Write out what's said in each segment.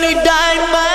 หน่อ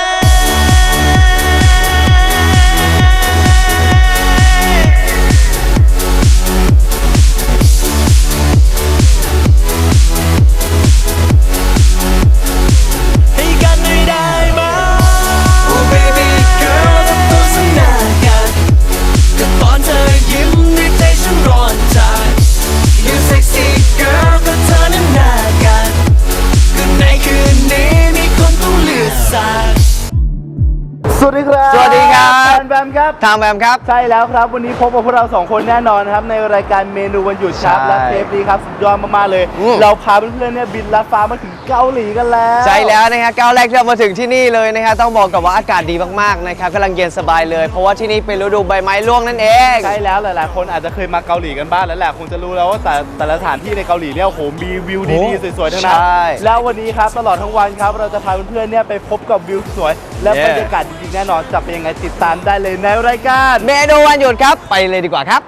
ทางแบมครับ ใช่แล้วครับ วันนี้พบกับพวกเราสองคนแน่นอนนะครับ ในรายการเมนูวันหยุดครับใช่และเทปนี้ครับ สุดยอดมากๆเลย อืม เราพาเพื่อนๆเนี่ยบินลัดฟ้ามาถึงเกาหลีกันแล้ว ใช่แล้วนะครับก้าวแรกที่เรามาถึงที่นี่เลยนะครับต้องบอกกับว่าอากาศดีมากๆนะครับกำลังเย็นสบายเลย เพราะว่าที่นี่เป็นฤดูใบไม้ร่วงนั่นเอง ใช่แล้วหลายๆ คนอาจจะเคยมาเกาหลีกันบ้างแล้วแหละคงจะรู้แล้วว่าแต่แต่ละสถานที่ในเกาหลีเนี่ยโอ้โหมีวิวดีโอ้ๆสวยๆทั้งนั้นใช่แล้ววันนี้ครับตลอดทั้งวันครับเราจะพาเพื่อนๆเนี่ยไปพบกับวิวสวยๆและ Yeah บรรยากาศดีๆแน่นอนจะเป็นยังไงติดตามได้เลยในรายการเมนูวันหยุดครับ ไปเลยดีกว่าครับ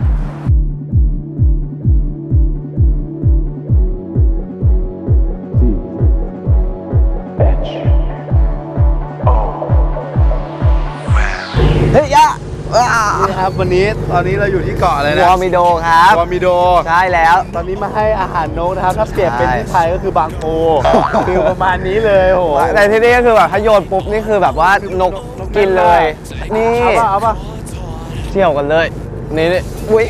เฮ้ยยะว้านะครับวันนี้ตอนนี้เราอยู่ที่เกาะอะไรนะวอร์มิโดครับ วอร์มิโด ใช่แล้ว ตอนนี้มาให้อาหารนกนะครับ ถ้าเปรียบเป็นใช่ที่ไทยก็คือบางโพฟิลประมาณนี้เลยโอ้โห แต่ที่นี่ก็คือแบบถ้าโยนปุ๊บนี่คือแบบว่านก กินเลย นี่เอาป่ะเอาป่ะเที่ยวกันเลยนี่นี่อุ้ย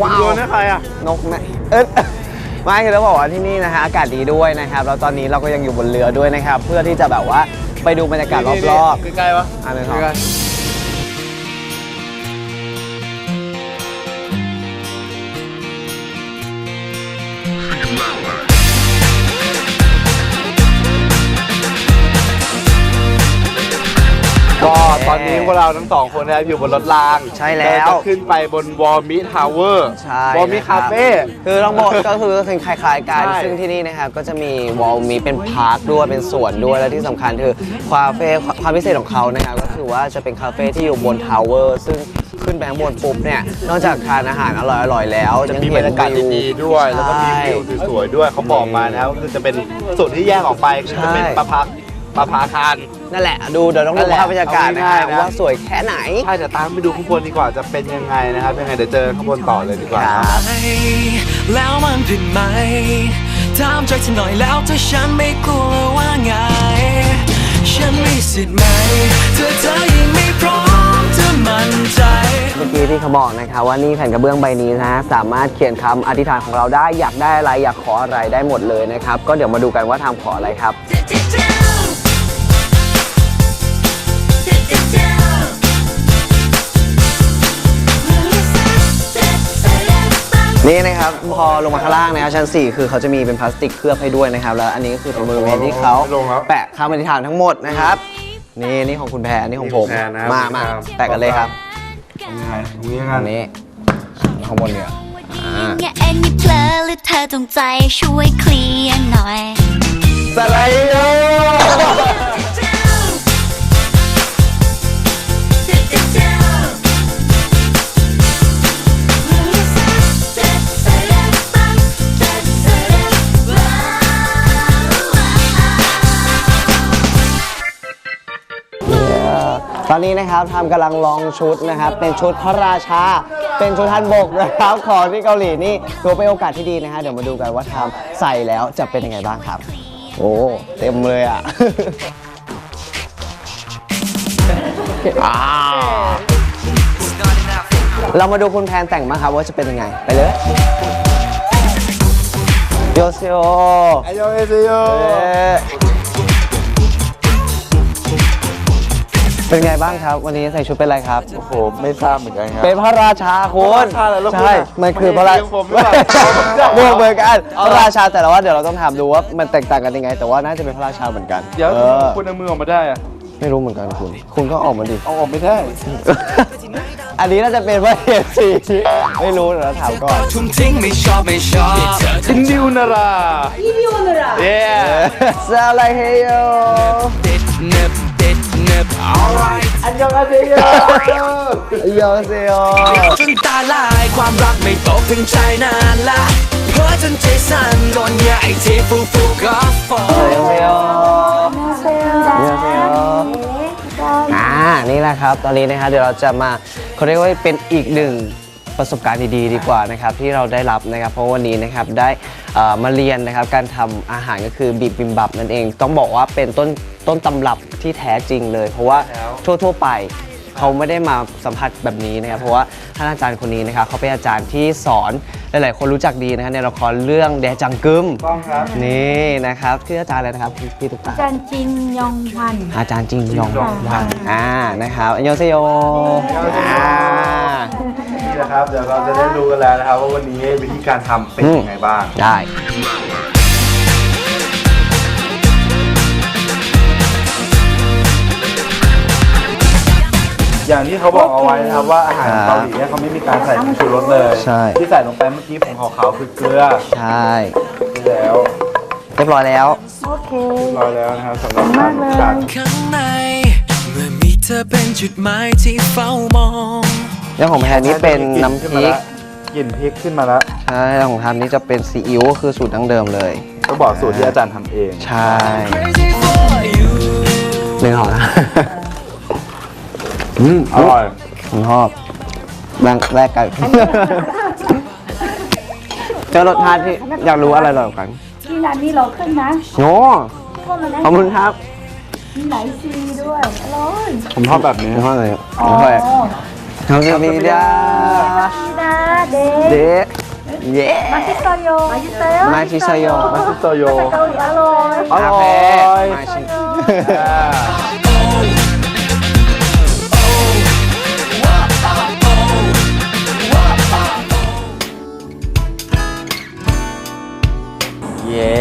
ว้าโยวนให้ใครอะนกแม่เอ๊ะไม่คือต้องบอกว่าที่นี่นะฮะอากาศดีด้วยนะครับ แล้วตอนนี้เราก็ยังอยู่บนเรือด้วยนะครับ เพื่อที่จะแบบว่าไปดูบรรยากาศรอบๆใกล้ๆปะๆอันนี้คใกรัล้บ ตอนนี้พวกเราทั้งสองคนนะครับอยู่บนรถรางใช่แล้ว เราจะขึ้นไปบนวอร์มิทาวเวอร์ใช่วอร์มินะคาเฟ่ คือต้องบอกก็คือก็คือคล้ายๆกันใช่ ซึ่งที่นี่นะครับก็จะมีวอลมีเป็นพาร์คด้วยเป็นสวนด้วยและที่สำคัญคือคาเฟ่ความพิเศษของเขานะครับก็คือว่าจะเป็นคาเฟ่ที่อยู่บนทาวเวอร์ซึ่งขึ้นไปข้างบนปุ๊บเนี่ยนอกจากทานอาหารอร่อยๆแล้วจะงมีบรรยากาศเห็นดีๆด้วย แล้วก็มีวิวสวยๆด้วยเขาบอกมานะครับคือจะเป็นส่วนที่แยกออกไปคือจะเป็นใช่ประพักประภาคาร นั่นแหละ ดูเดี๋ยวต้องนั่ดูนแหละภาพบรรยากาศนะเอาง่ายฮะๆนะว่าสวยแค่ไหน ใช่แต่ตามไปดูข้างบนดีกว่าจะเป็นยังไงนะครับยังไงเดี๋ยวเจอข้างบนต่อเลยดีกว่าครับแล้วมันผิดไหมถามใจเธอหน่อยแล้วถ้าฉันไม่กลัวว่าไง ฉันมีสิทธิ์ไหมเธอเธอยังไม่พร้อมเธอมั่นใจเมื่อกี้ที่เขาบอกนะคะว่านี่แผ่นกระเบื้องใบนี้นะสามารถเขียนคำอธิษฐานของเราได้อยากได้อะไรอยากขออะไรได้หมดเลยนะครับ ก็เดี๋ยวมาดูกันว่าทำขออะไรครับ นี่นะครับพอลงมาข้างล่างนะครับชั้น 4 คือเขาจะมีเป็นพลาสติกเคลือบให้ด้วยนะครับ แล้วอันนี้ก็คือเป็นบริเวณที่เขาลงแล้วแปะคำอธิษฐานทั้งหมดนะครับ นี่นี่ของคุณแพรนี่ของผมนี่ของแพรนะครับมามาครับ แปะกันเลยครับยังไงตรงนี้ยังไงอันนี้ข้างบนเนี่ยอ่าอย่าเอ็นนี่เพลอหรือเธอจงใจช่วยเคลียร์หน่อย สไลเด ตอนนี้นะครับทำกำลังลองชุดนะครับ เป็นชุดพระราชา เป็นชุดฮันบกนะครับของที่เกาหลีนี่ถือเป็นโอกาสที่ดีนะฮะเดี๋ยวมาดูกันว่าทำใส่แล้วจะเป็นยังไงบ้างครับ โอ้เต็มเลยอะ อ่าเรามาดูคุณแพนแต่งมางครับว่าจะเป็นยังไง ไปเลยโยเซโอไอโยเอเซโยเอ๊ เป็นไงบ้างครับ วันนี้ใส่ชุดเป็นอะไรครับโอ้โหไม่ทราบเหมือนกันครับ เป็นพระราชาคุณพระราชาเหรอแล้วคุณใช่อะมันคือพระราเรียกผมหรือเปล่าเมืองเหมือนกันเอาพเหรอระราชาแต่ละว่าเดี๋ยวเราต้องถามดูว่ามันแตกต่างกันยังไง แต่ว่าน่าจะเป็นพระราชาเหมือนกันเดี๋ยวออคุณเอามือออกมาได้อะไม่รู้เหมือนกันคุณ คุณก็ออกมาดิ เอาออกไม่ได้ อันนี้น่าจะเป็นพระเอกสีไม่รู้เดี๋ยวเราถามก่อน ทุ่มทิ้งไม่ชอบไม่ชอบอินดิวนาราอินดิวนาราเย้ ซาลาเฮโย ติดเน็บ ติดเน็บ alright อันยองอาเซโยโยเซโยจนตาลายความรักไม่ตกถึงใจนานละเพ้อจนใจสั่นโดนยาไอเทฟูฟูก็ฟออ่านี่แหละครับ ตอนนี้นะครับเดี๋ยวเราจะมาเขาเรียกว่าเป็นอีกหนึ่ง ประสบการณ์ดีๆ ดีกว่านะครับที่เราได้รับนะครับ เพราะวันนี้นะครับได้เอ่อมาเรียนนะครับการทำอาหารก็คือบีบบิมบับนั่นเอง ต้องบอกว่าเป็นต้นต้นตำรับที่แท้จริงเลย เพราะว่าทั่วๆไป เขาไม่ได้มาสัมผัสแบบนี้นะครับ เพราะว่าท่านอาจารย์คนนี้นะครับเขาเป็นอาจารย์ที่สอนหลายๆ คนรู้จักดีนะครับในละครเรื่องแดจังกึมต้องครับ นี่นะครับคืออาจารย์อะไรนะครับพี่พี่ตุ๊กตาอาจารย์จินยองพันธ์อาจารย์จริงยองยองวันอ่านะครับอันยองเซโยอ่า นี่นะครับ เดี๋ยวเราจะได้รู้กันแล้วนะครับ ว่าวันนี้วิธีการทำเป็นยังไงบ้าง ได้ อย่างที่เขาบอกเอาไว้นะครับว่าอาหารครับเกาหลีเนี่ยเขาไม่มีการใส่ผงชูรสเลย ใช่ ที่ใส่ลงไปเมื่อกี้ผงขาวๆคือเกลือใช่ที่แล้วเรียบร้อยแล้วโอเคเรียบร้อยแล้วนะครับสำหรับการจัดข้างในเมื่อมีเธอเป็นจุดหมายที่เฝ้ามอง เรื่องของแพนนี้เป็นน้ำพริกกลิ่นพริกขึ้นมาแล้วใช่แล้วของทำนี่จะเป็นซีอิ๊วก็คือสูตรดั้งเดิมเลยต้องบอกสูตรที่อาจารย์ทำเองใช่ Crazy for you หนึ่งหอมนะอร่อยผมชอบแบ่งแรกกันเจอรสชาติที่อยากรู้อะไรอร่อยกว่ากันที่ร้านนี้เราขึ้นนะโอ้โทษนะขอบคุณครับมีหลายซีด้วยอร่อยผมชอบแบบนี้ไม่ค่อยเลยอ๋อไม่ค่อย ทำสปีดาดีนะเดเดะเย้มาชิโซโยมาชิโซโยมาชิโซโยมาซิโตโยเกาหลีอร่อยอร่อยมาชิอ่าเย้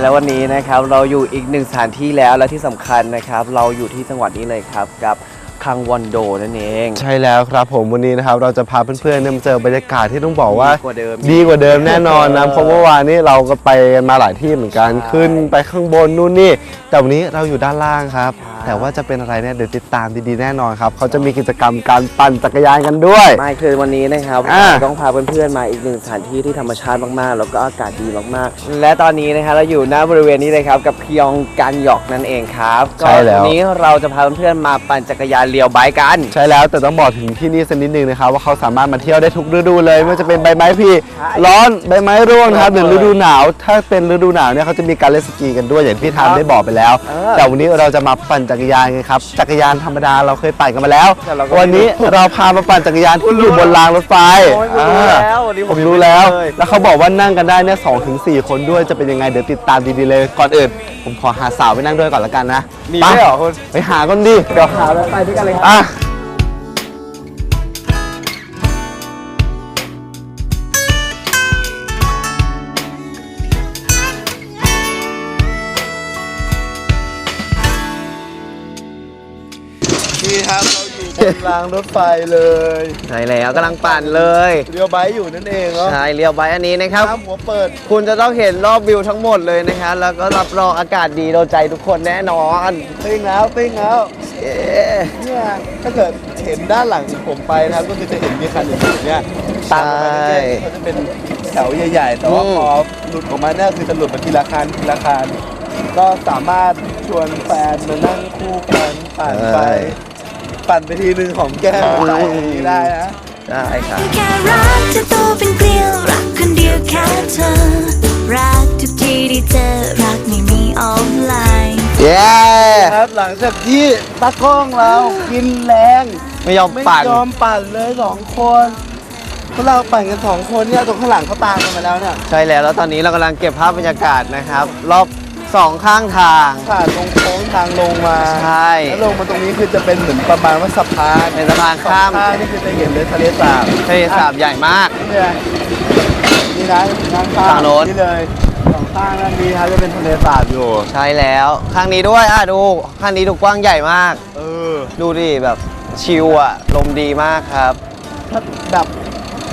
แล้ววันนี้นะครับเราอยู่อีกหนึ่งสถานที่แล้วและที่สำคัญนะครับ เราอยู่ที่จังหวัดนี้เลยครับกับ คังวอนโดนั่นเอง ใช่แล้วครับผมวันนี้นะครับเราจะพาเพื่อนๆเนี่ยมาเจอบรรยากาศที่ต้องบอกว่าดีกว่าเดิมดีกว่าเดิมแน่นอนนะเพราะเมื่อวานนี้เราก็ไปกันมาหลายที่เหมือนกันใช่ ขึ้นไปข้างบนนู่นนี่ แต่วันนี้เราอยู่ด้านล่างครับ แต่ว่าจะเป็นอะไรเนี่ยเดี๋ยวติดตามดีๆแน่นอนครับเขาจะมีกิจกรรมการปั่นจักรยานกันด้วย ไม่คือวันนี้นะครับอ่า ต้องพาเพื่อนๆมาอีกหนึ่งสถานที่ที่ธรรมชาติมากๆ แล้วก็อากาศดีมากๆ และตอนนี้นะครับเราอยู่หน้าบริเวณนี้เลยครับกับพยองกันหยอกนั่นเองครับก็ใช่แล้ววันนี้เราจะพาเพื่อนๆมาปั่นจักรยานเลียวไบค์กัน ใช่แล้วแต่ต้องบอกถึงที่นี่สักนิดนึงนะครับว่าเขาสามารถมาเที่ยวได้ทุกฤดูเลยไม่ว่าจะเป็นใบไม้ผลิร้อนใบไม้ร่วงนะครับหรือฤดูหนาว ถ้าเป็นฤดูหนาวเนี่ยเขาจะมีการเล่นสกีกันด้วยอย่างที่พี่ทามได้บอกไปแล้ว เออ แต่วันนี้เราจะมาปั่นจักรยานกันครับจักรยานธรรมดาเราเคยปั่นกันมาแล้วแต่เราก็วันนี้เราพามาปั่นจักรยานที่อยู่บนรางรถไฟโอ้ยผมรู้อ่าแล้ววันนี้ผมผมรู้แล้วเลยแล้วเขาบอกว่านั่งกันได้เนี่ยสองถึงสี่คนด้วยจะเป็นยังไงเดี๋ยวติดตามดีๆเลยก่อนอื่น ผมขอหาสาวไปนั่งด้วยก่อนละกันนะมีไปด้วยเหรอคุณไปหาก่อนดิเดี๋ยวหาแล้วไปด้วยกันเลยครับ รางรถไฟเลยใช่แล้วกำลังปั่นเลยเรียวไบค์อยู่นั่นเองเนาะใช่เลียวไบค์อันนี้นะครับน้ำหัวเปิด คุณจะต้องเห็นรอบวิวทั้งหมดเลยนะครับแล้วก็รับรองอากาศดีโดนใจทุกคนแน่นอนติ้งแล้วติ้งแล้วเอ๊ะเนี่ยถ้าเกิดเห็นด้านหลังผมไปนะครับก็คือจะเห็นมีคันอื่นๆเนี่ยตามมาเขาจะเป็นแถวใหญ่ๆ แต่ว่าพอหลุดออกมาเนี่ยคือจะหลุดมาทีละคันทีละคันก็สามารถชวนแฟนมานั่งคู่กันปั่นไป ปั่นไปทีหนึ่งของแก้มใจอย่างนี้ได้นะ ได้ครับ แค่รักจะโตเป็นเกลียวรักคนเดียวแค่เธอ รักทุกทีที่เจอรักไม่มีออฟไลน์ เย้ ครับหลังจากที่ตากล้องเรากินแรง ไม่ยอมไม่ปั่น ยอมปั่นเลยสองคนพวกเราปั่นกันสองคนเนี่ยตรงข้างหลังเขาตามกันมาแล้วเนี่ย ใช่แล้วแล้วตอนนี้เรากำลังเก็บภาพบรรยากาศนะครับ รอบ สองข้างทาง ผ่านตรงโค้งทางลงมาใช่แล้วลงมาตรงนี้คือจะเป็นเหมือนประมาณว่าสะพานเป็นสะพานข้ามสองข้างนี่คือจะเห็นเลยทะเลสาบทะเลสาบใหญ่มาก เนี่ยนี่นะข้างข้างฝั่งโน้น นี่เลยสองข้างนั่นนี้ครับจะเป็นทะเลสาบอยู่ ใช่แล้วข้างนี้ด้วยอะดูข้างนี้ดูกว้างใหญ่มาก เออ ดูดิแบบชิลอะลมดีมากครับ ถ้าแบบ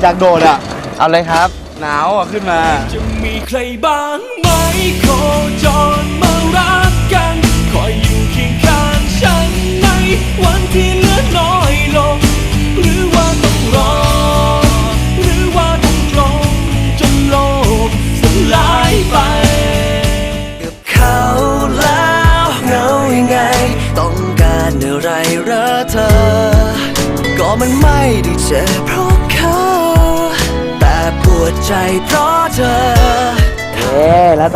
อยากโดดอะ เอาเลยครับ หนาวอะขึ้นมา จะมีใครบ้างไหมโคจรมารัก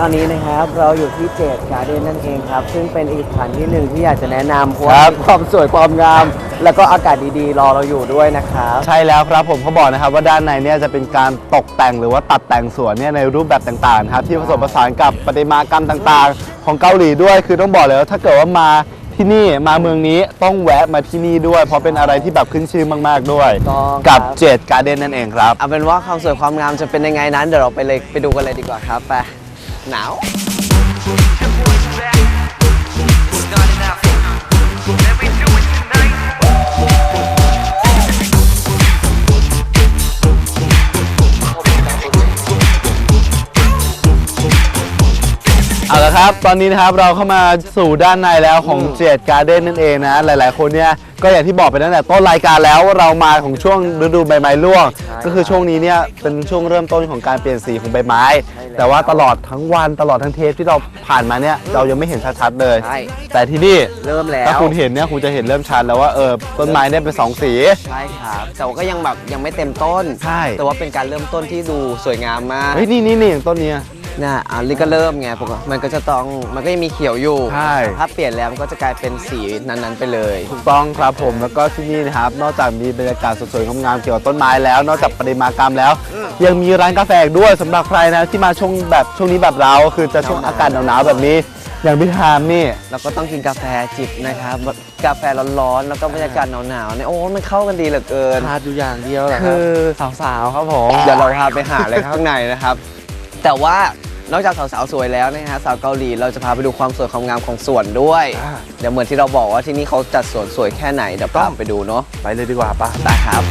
อนนี้นะครับเราอยู่ที่เจดการ์เด้นนั่นเองครับ ซึ่งเป็นอีกสถานที่หนึ่งที่อยากจะแนะนำเพราะว่ามีความสวยความงาม แล้วก็อากาศดีๆ รอเราอยู่ด้วยนะครับใช่แล้วครับผมเขาบอกนะครับว่าด้านในเนี่ยจะเป็นการตกแต่งหรือว่าตัดแต่งสวนเนี่ยในรูปแบบต่างๆนะครับที่ผสมผสานกับประติมากรรมต่างๆ ของเกาหลีด้วยคือต้องบอกเลยว่าถ้าเกิดว่ามาที่นี่มาเมืองนี้ต้องแวะมาที่นี่ด้วย เพราะเป็นอะไรที่แบบขึ้นชื่อมากๆด้วย ต้องกับครับเจดการ์เด้นนั่นเองครับ เอาเป็นว่าความสวยความงามจะเป็นยังไงนั้นเดี๋ยวเราไปเลยไปดูกันเลยดีกว่าครับไป หนาวเอ ละครับ ตอนนี้นะครับเราเข้ามาสู่ด้านในแล้วของเจดการ์เด้นนั่นเองนะ หลาย ๆ คนเนี่ยก็อย่างที่บอกไปตั้งแต่ต้นรายการแล้วว่าเรามาของช่วงฤดูใบไม้ร่วง ก็คือช่วงนี้เนี่ยเป็นช่วงเริ่มต้นของการเปลี่ยนสีของใบไม้ แต่ว่าตลอดทั้งวันตลอดทั้งเทปที่เราผ่านมาเนี่ยเรายังไม่เห็นชัดๆเลย ใช่ แต่ที่นี่เริ่มแล้ถ้าวคุณเห็นเนี่ยคุณจะเห็นเริ่มชัดแล้วว่าเออต้นไม้เนี่ยเป็นสองสี ใช่ครับแต่ว่าก็ยังแบบยังไม่เต็มต้น ใช่ แต่ว่าเป็นการเริ่มต้นที่ดูสวยงามมาก เฮ้ยนี่นี่นี่อย่างต้นเนี้ย น่ะอันนี้ก็เริ่มไงปกติมันก็จะต้องมันก็ยังมีเขียวอยู่ ใช่ ถ้าเปลี่ยนแล้วมันก็จะกลายเป็นสีนั้นๆไปเลย ถูกต้องครับผมแล้วก็ที่นี่นะครับ นอกจากมีบรรยากาศสวยๆงามๆเกี่ยวกับต้นไม้แล้ว นอกจากประติมากรรมแล้ว ยังมีร้านกาแฟอีกด้วยสำหรับใครนะที่มาช่วงแบบช่วงนี้แบบเราคือจะช่วงอากาศหนาวๆแบบนี้ อย่างพี่ทามนี่แล้วก็ต้องกินกาแฟจิบนะครับแบบกาแฟร้อนๆแล้วก็บรรยากาศหนาวๆเนี่ยโอ้มันเข้ากันดีเหลือเกินขาดอยู่อย่างเดียวแหละคคืรับอสาวๆครับผม เดี๋ยวเราพาไปหาเลยข้างในนะครับ แต่ว่านอกจากสาวๆสวยแล้วนะฮะสาวเกาหลีเราจะพาไปดูความสวยความงามของสวนด้วย อ่า เดี๋ยวเหมือนที่เราบอกว่าที่นี่เขาจัดสวนสวยแค่ไหนเดี๋ยวพาไปดูเนาะไปเลยดีกว่าปะได้ครับ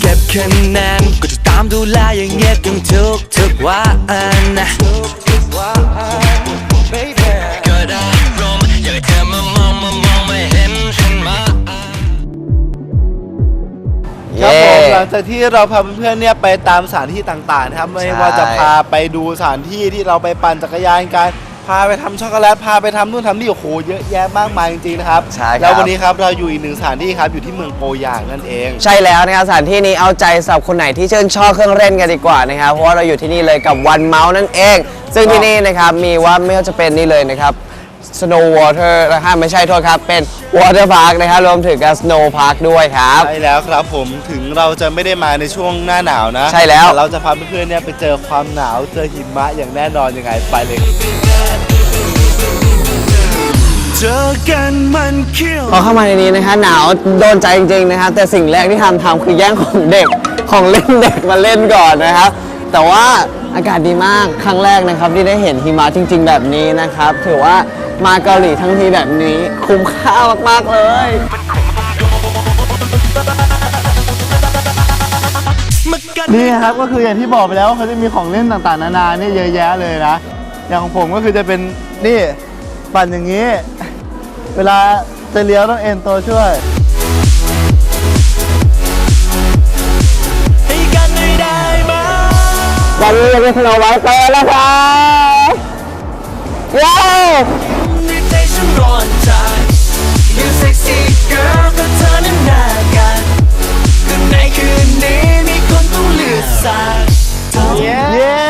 เก็บคะแนนก็จะตามดูแลอย่างเงียบกันทุกทุกๆวันนะ หลังจากที่เราพาเพื่อนๆเนี่ยไปตามสถานที่ต่างๆนะครับไม่ใช่ว่าจะพาไปดูสถานที่ที่เราไปปั่นจักรยานกันพาไปทำช็อกโกแลตพาไปทำนู่นทำนี่โอ้โหเยอะแยะมากมายจริงๆนะครับใช่ครับแล้ววันนี้ครับเราอยู่อีกหนึ่งสถานที่ครับอยู่ที่เมืองโปยางนั่นเอง ใช่แล้วนะครับสถานที่นี้เอาใจสำหรับคนไหนที่ชื่นชอบเครื่องเล่นกันดีกว่านะครับเพราะว่าเราอยู่ที่นี่เลยกับวันเมาส์นั่นเอง ซึ่งที่นี่นะครับมีว่าไม่ว่าจะเป็นนี่เลยนะครับ Snow Water นะฮะไม่ใช่โทษครับ เป็น Water Park นะครับรวมถึงกับ Snow Park ด้วยครับ ใช่แล้วครับผมถึงเราจะไม่ได้มาในช่วงหน้าหนาวนะใช่แล้ว ต่เราจะพาเพื่อนๆเนี่ยไปเจอความหนาวเจอหิมะอย่างแน่นอนยังไงไปเลย เจอกันมันเขี้ยว พอเข้ามาในนี้นะคะหนาวโดนใจจริงๆนะครับแต่สิ่งแรกที่ทำทำคือแย่งของเด็กของเล่นเด็กมาเล่นก่อนนะครับ แต่ว่าอากาศดีมากครั้งแรกนะครับที่ได้เห็นหิมะจริง ๆ แบบนี้นะครับ ถือว่า มาเกาหลีทั้งทีแบบนี้ คุ้มค่ามาก ๆ เลย นี่ครับก็คืออย่างที่บอกไปแล้วว่าเขาจะมีของเล่นต่างๆ นานาเนี่ยเยอะแยะเลยนะ อย่างของผมก็คือจะเป็นนี่ปั่นอย่างนี้ เวลาจะเลี้ยวต้องเอ็นตัวช่วยให้กันไม่ได้ไหมวันนี้จะเป็นสโนว์ไวเปอร์แล้วครับเย้ในใจ ฉันร้อนใจ You sexy girl ก็เธอนั้นน่ากันก็ในคืนนี้มีคนต้องเลือดสาด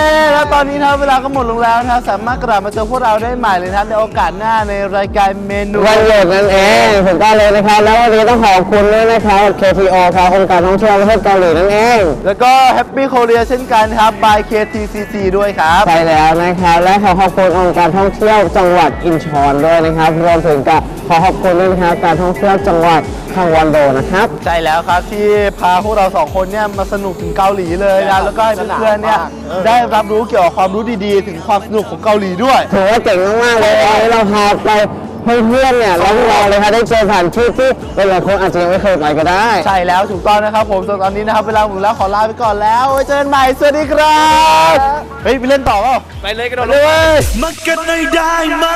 ตอนนี้นะครับเวลาก็หมดลงแล้วนะครับสามารถกลับมาเจอพวกเราได้ใหม่เลยนะครับในโอกาสหน้าในรายการเมนูวันหยุดนั่นเองถูกต้องเลยนะครับ แล้ววันนี้ต้องขอบคุณด้วยนะครับ KTO ครับองค์การท่องเที่ยวประเทศเกาหลีนั่นเอง แล้วก็ Happy Korea เช่นกันครับ by KTCC ด้วยครับใช่แล้วนะครับและขอขอบคุณองค์การท่องเที่ยวจังหวัดอินชอนด้วยนะครับรวมถึงกับ ขอขอบคุณด้วยนะครับการท่องเที่ยวจังหวัดทางวันโดนะครับ ใช่แล้วครับที่พาพวกเราสองคนเนี่ยมาสนุกถึงเกาหลีเลยนะแล้วก็ให้เพื่อนๆเนี่ยได้รับรู้เกี่ยวกับความรู้ดีๆ ถึงความสนุกของเกาหลีด้วยถือว่าเจ๋งมากๆเลยวันนี้เราพาไปเพื่อนๆเนี่ยร้องรอเลยครับได้เจอสถานที่ที่หลายๆคนอาจจะยังไม่เคยไปก็ได้ ใช่แล้วถูกต้องนะครับผมส่วนตอนนี้นะครับเวลาหมดแล้วขอลาไปก่อนแล้วไว้เจอกันใหม่สวัสดีครับเฮ้ยไปเล่นต่อเปล่าไปเลยกันเลยมากันหน่อยได้ไหม